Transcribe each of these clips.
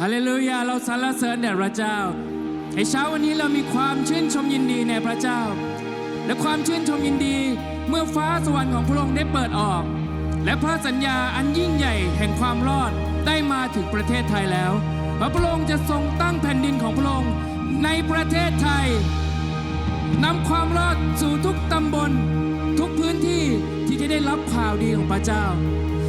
ฮาเลลูยาเราสรรเสริญแด่พระเจ้าในเช้าวันนี้เรามีความชื่นชมยินดีในพระเจ้า และความชื่นชมยินดีเมื่อฟ้าสวรรค์ของพระองค์ได้เปิดออก และพระสัญญาอันยิ่งใหญ่แห่งความรอดได้มาถึงประเทศไทยแล้วพระพระองค์จะทรงตั้งแผ่นดินของพระองค์ในประเทศไทยนำความรอดสู่ทุกตำบล ทุกพื้นที่ที่จะได้รับข่าวดีของพระเจ้า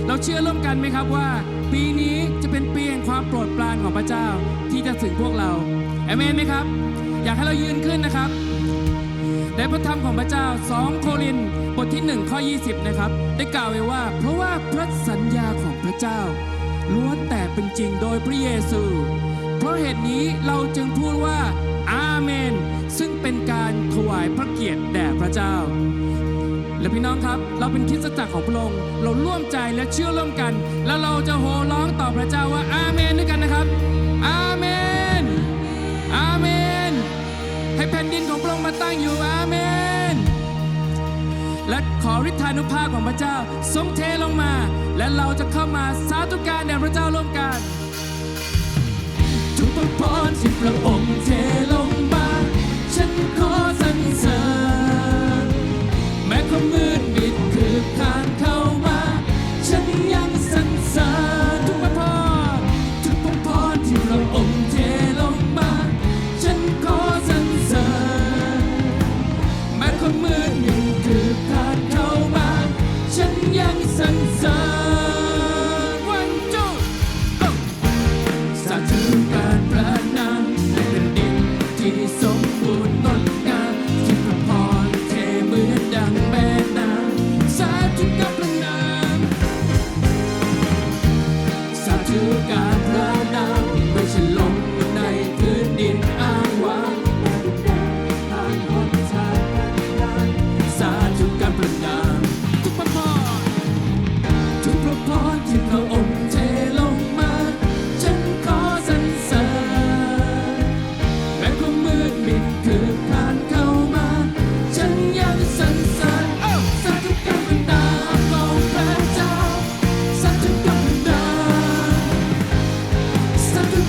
เราเชื่อร่วมกันไหมครับว่า ปีนี้จะเป็นปีแห่งความโปรดปรานของพระเจ้าที่จะถึงพวกเราเอเมนไหมครับ อยากให้เรายืนขึ้นนะครับในพระธรรมของพระเจ้า 2 โครินบทที่ 1 ข้อ 20 นะครับ ได้กล่าวไว้ว่า เพราะว่าพระสัญญาของพระเจ้าล้วนแต่เป็นจริงโดยพระเยซู เพราะเหตุนี้เราจึงพูดว่าอาเมน ซึ่งเป็นการถวายพระเกียรติแด่พระเจ้า และพี่น้องครับ เราเป็นคริสตจักรของพระองค์เราร่วมใจและเชื่อร่วมกัน แล้วเราจะโห่ร้องต่อพระเจ้าว่าอาเมนด้วยกันนะครับอาเมนอาเมน ให้แผ่นดินของพระองค์มาตั้งอยู่อาเมน และขอฤทธานุภาพของพระเจ้าทรงเทลงมา และเราจะเข้ามาสาธุการแด่พระเจ้าร่วมกันทุกพระพรที่พระองค์เทลงมาฉันขอ แม้ความมืดมิดคือผ่านเข้ามา ฉันยังสรรเสริญทุกพระพรทุกพระพรที่เราอมเทลงมา ฉันขอสรรเสริญแม้ความมืดมิดคือผ่านเข้ามา ฉันยังสรรเสริญ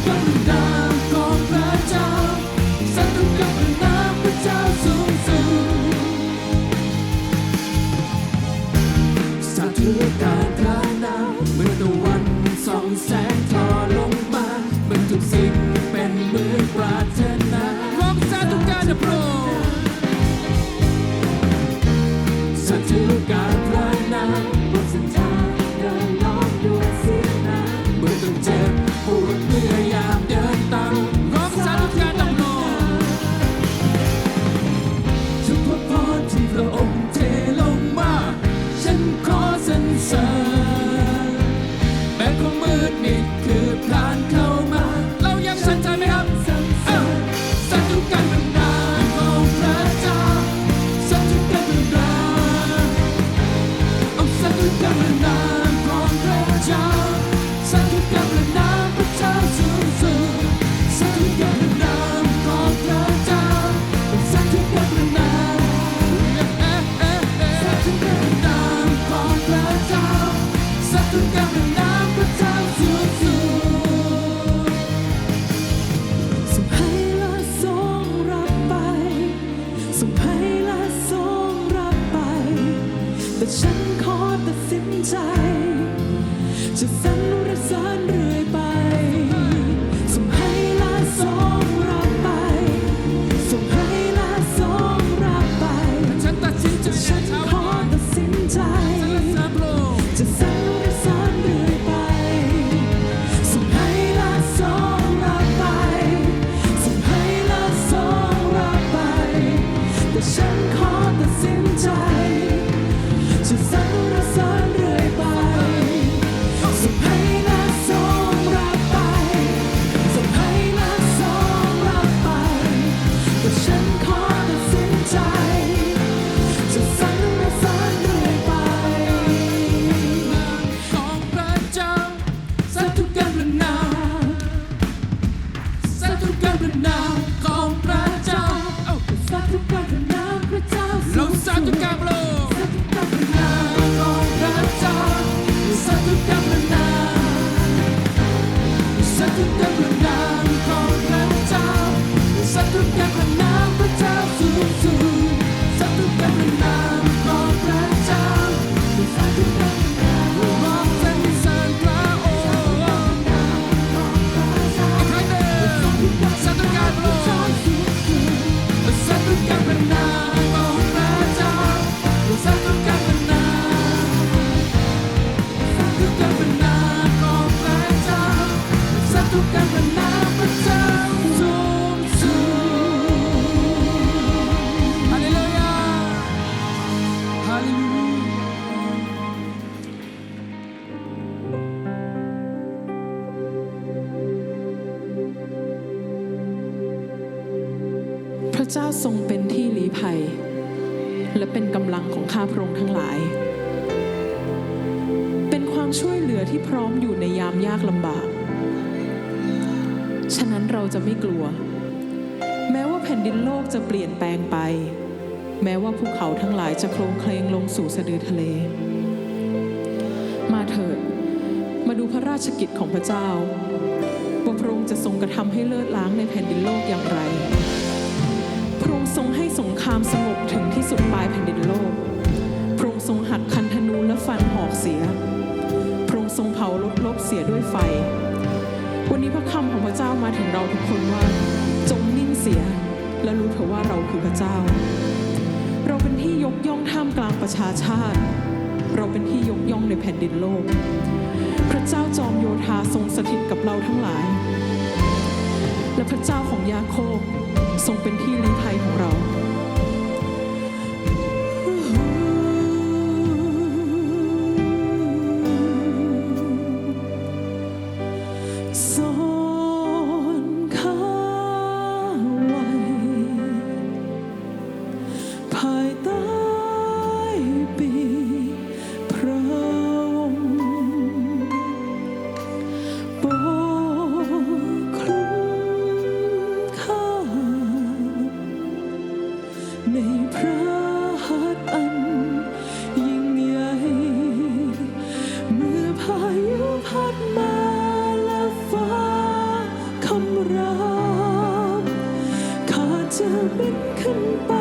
ส และเป็นกำลังของข้าพระองค์ทั้งหลาย เป็นความช่วยเหลือที่พร้อมอยู่ในยามยากลำบาก ฉะนั้นเราจะไม่กลัว แม้ว่าแผ่นดินโลกจะเปลี่ยนแปลงไป แม้ว่าภูเขาทั้งหลายจะโคลงเคลงลงสู่สะดือทะเล มาเถิด มาดูพระราชกิจของพระเจ้าว่าพระองค์จะทรงกระทำให้เลิศล้างในแผ่นดินโลกอย่างไร ทรงให้สงครามสงบถึงที่สุดปลายแผ่นดินโลก พระองค์ทรงหักคันธนูและฟันหอกเสีย พระองค์ทรงเผารถลบเสียด้วยไฟ วันนี้พระคำของพระเจ้ามาถึงเราทุกคนว่า จงนิ่งเสีย และรู้เถอะว่าเราคือพระเจ้า เราเป็นที่ยกย่องท่ามกลางประชาชาติ เราเป็นที่ยกย่องในแผ่นดินโลก พระเจ้าจอมโยธาทรงสถิตกับเราทั้งหลาย และพระเจ้าของยาโคบทรงเป็นที่ลี้ภัยของเรา จะบินขึ้นไป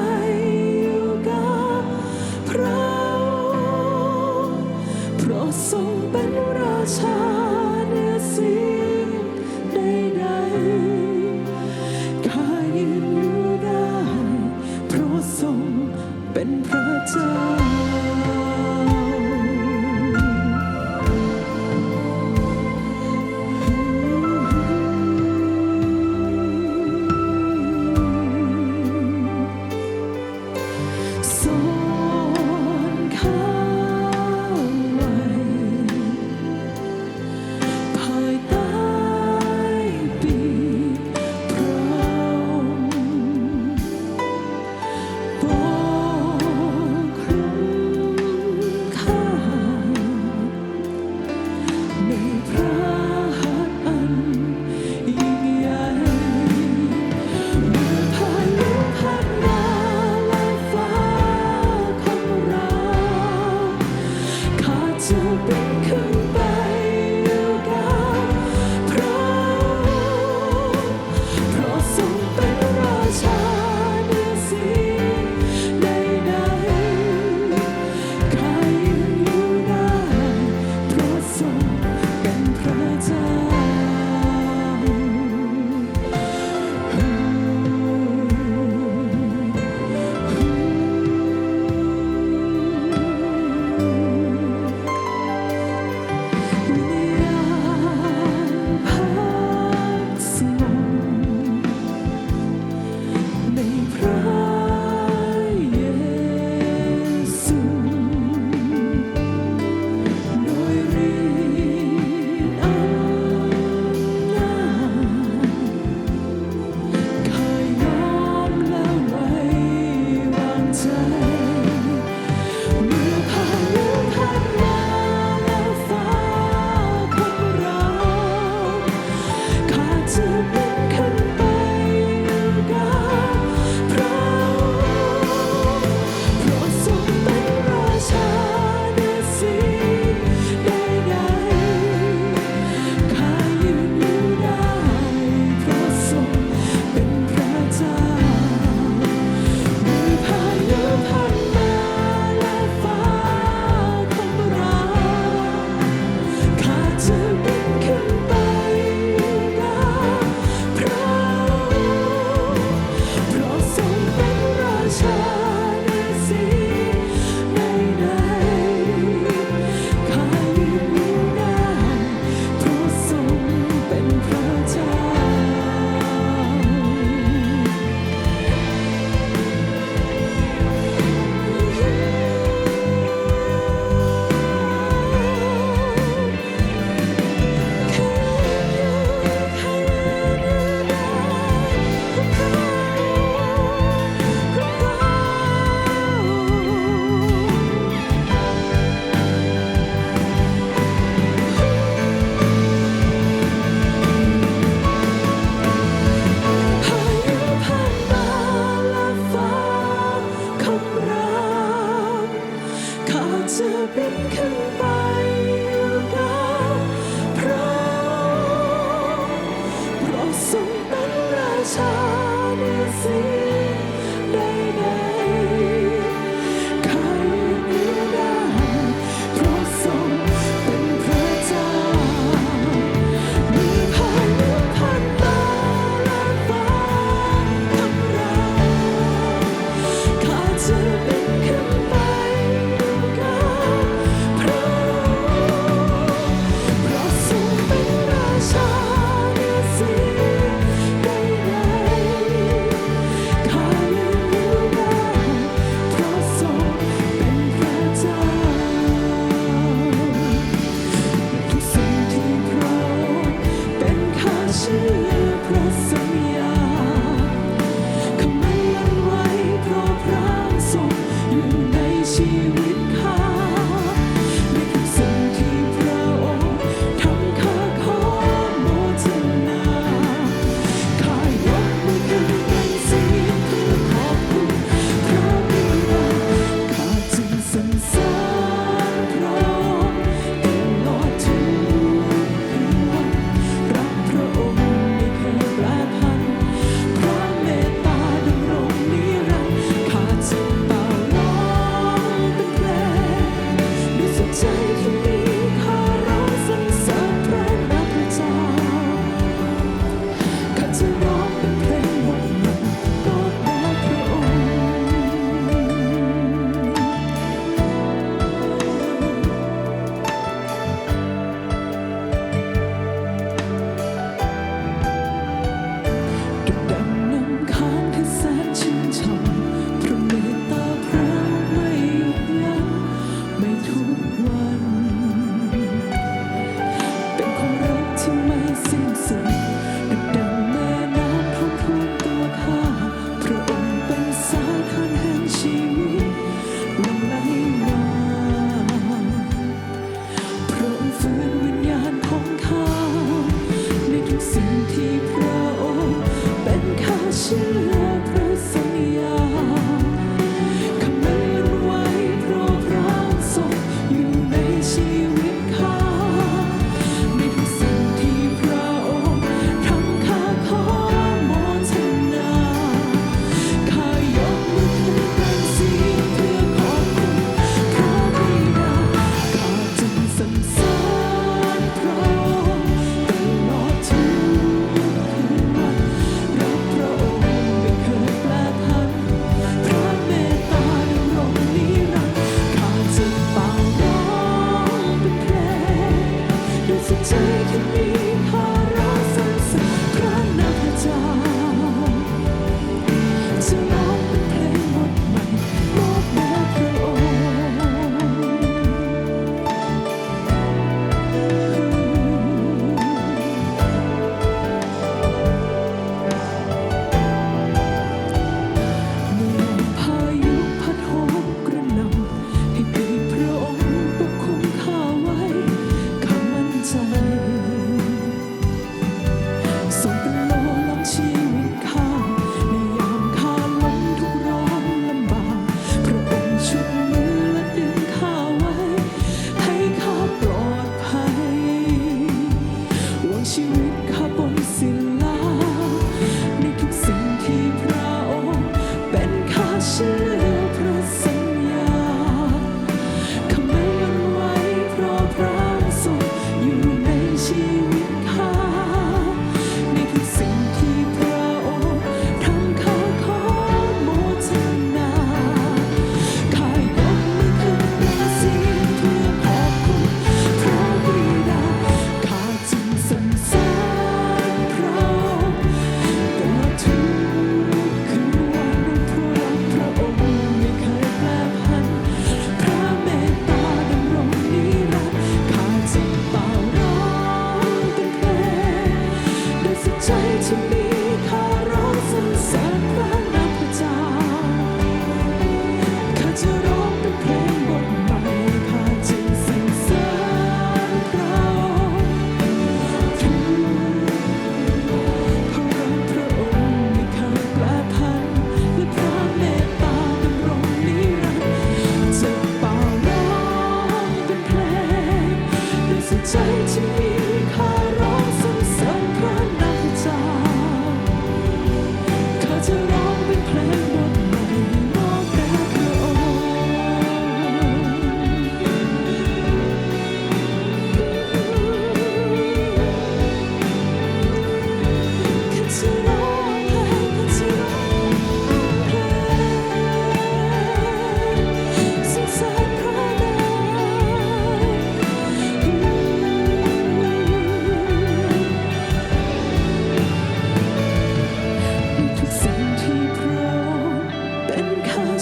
สิ่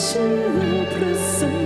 ข้าเ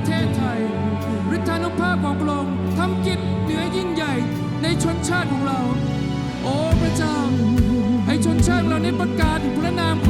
ประเทศไทยฤทธานุภาพของพระองค์ทำกิจเหนือยิ่งใหญ่ในชนชาติของเรา โอ้พระเจ้าให้ชนชาติเราได้ประกาศพระนามข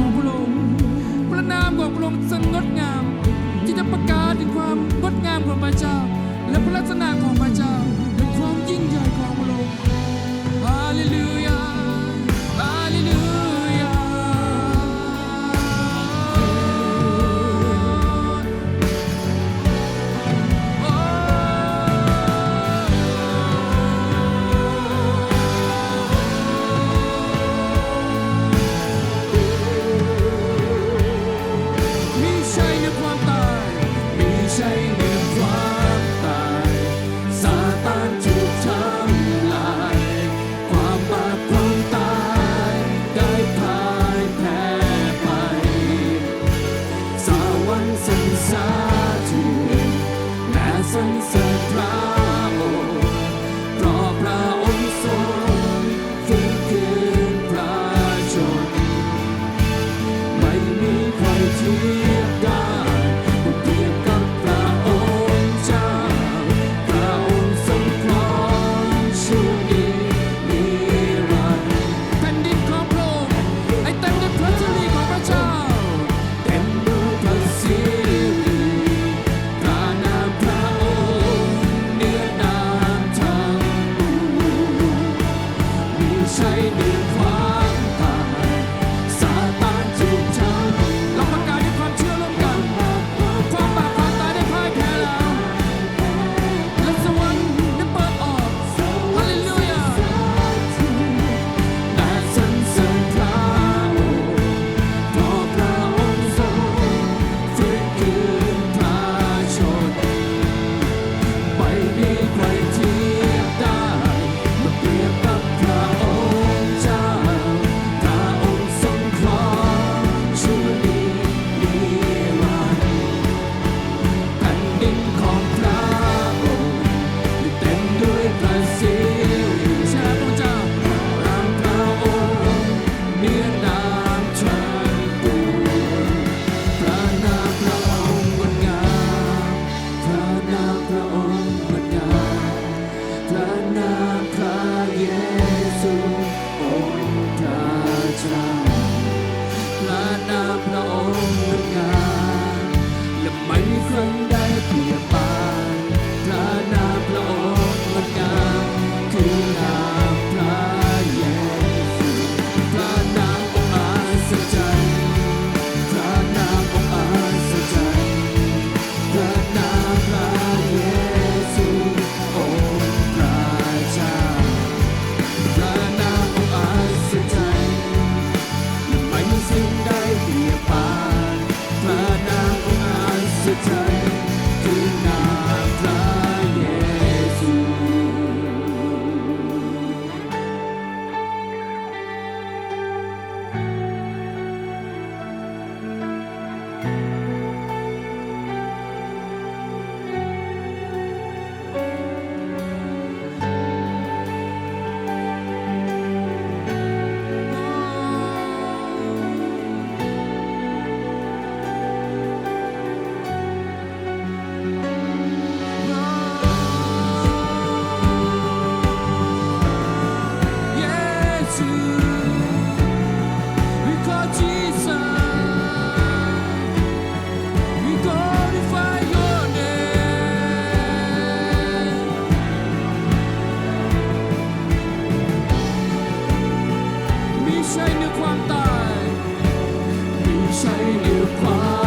อง มีช่เนื้อความตาย มีใช่เนื้อความ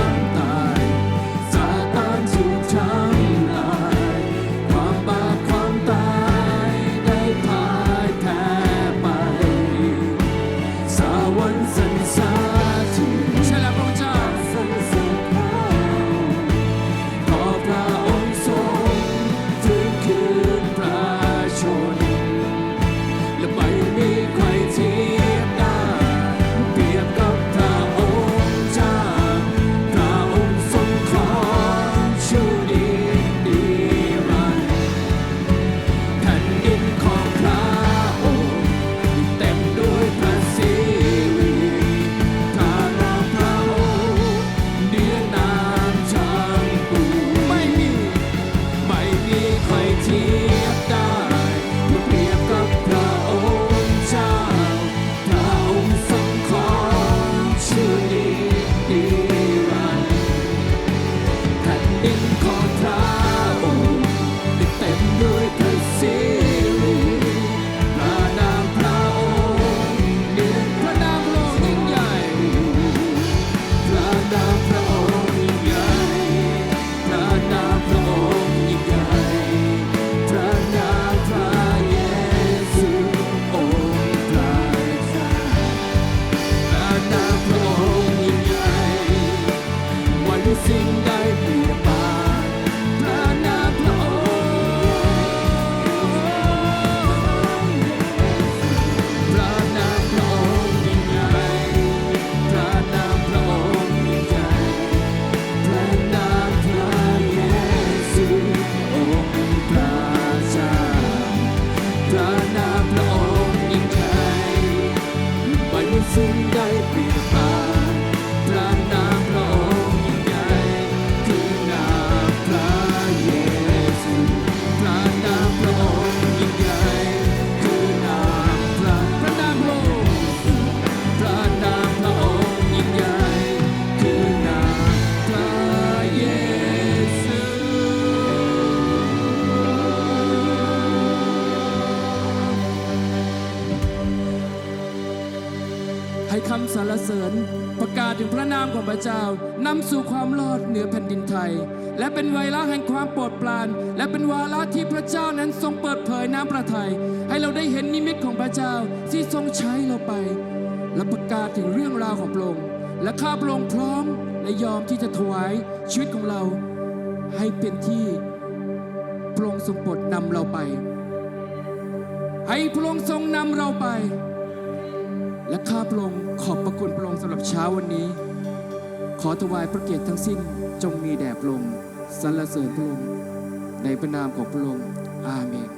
ให้คำสรรเสริญ ประกาศถึงพระนามของพระเจ้านำสู่ความรอดเหนือแผ่นดินไทย และเป็นไวรัสแห่งความโปรดปราน และเป็นวาระที่พระเจ้านั้นทรงเปิดเผยน้ำพระทัยให้เราได้เห็นนิมิตของพระเจ้าที่ทรงใช้เราไป และประกาศถึงเรื่องราวของพระองค์และข้าพระองค์พร้อมและยอมที่จะถวายชีวิตของเรา ให้เป็นที่พระองค์ทรงโปรดนำเราไป ให้พระองค์ทรงนำเราไป และข้าพระองค์ขอบพระคุณพระองค์สำหรับเช้าวันนี้ ขอถวายพระเกียรติทั้งสิ้นจงมีแด่พระองค์สรรเสริญพระองค์ในพระนามของพระองค์อาเมน